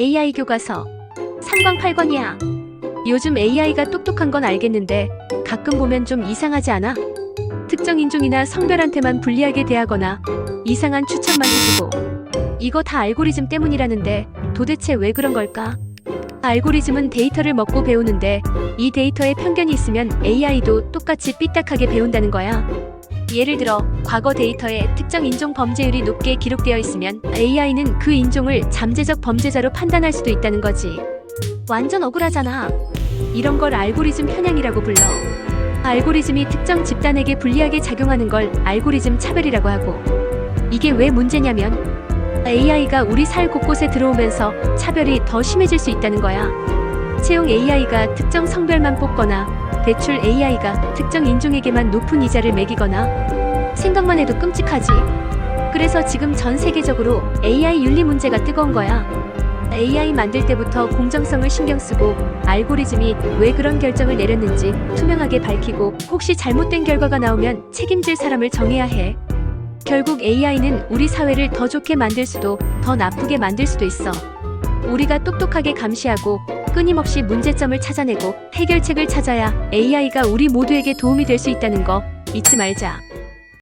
AI 교과서 3권 8권이야. 요즘 AI가 똑똑한 건 알겠는데 가끔 보면 좀 이상하지 않아? 특정 인종이나 성별한테만 불리하게 대하거나 이상한 추천만 해주고 이거 다 알고리즘 때문이라는데 도대체 왜 그런 걸까? 알고리즘은 데이터를 먹고 배우는데 이 데이터에 편견이 있으면 AI도 똑같이 삐딱하게 배운다는 거야. 예를 들어 과거 데이터에 특정 인종 범죄율이 높게 기록되어 있으면 AI는 그 인종을 잠재적 범죄자로 판단할 수도 있다는 거지. 완전 억울하잖아. 이런 걸 알고리즘 편향이라고 불러. 알고리즘이 특정 집단에게 불리하게 작용하는 걸 알고리즘 차별이라고 하고. 이게 왜 문제냐면 AI가 우리 살 곳곳에 들어오면서 차별이 더 심해질 수 있다는 거야. 채용 AI가 특정 성별만 뽑거나 대출 AI가 특정 인종에게만 높은 이자를 매기거나 생각만 해도 끔찍하지. 그래서 지금 전 세계적으로 AI 윤리 문제가 뜨거운 거야. AI 만들 때부터 공정성을 신경 쓰고 알고리즘이 왜 그런 결정을 내렸는지 투명하게 밝히고 혹시 잘못된 결과가 나오면 책임질 사람을 정해야 해. 결국 AI는 우리 사회를 더 좋게 만들 수도 더 나쁘게 만들 수도 있어. 우리가 똑똑하게 감시하고 끊임없이 문제점을 찾아내고 해결책을 찾아야 AI가 우리 모두에게 도움이 될 수 있다는 거 잊지 말자.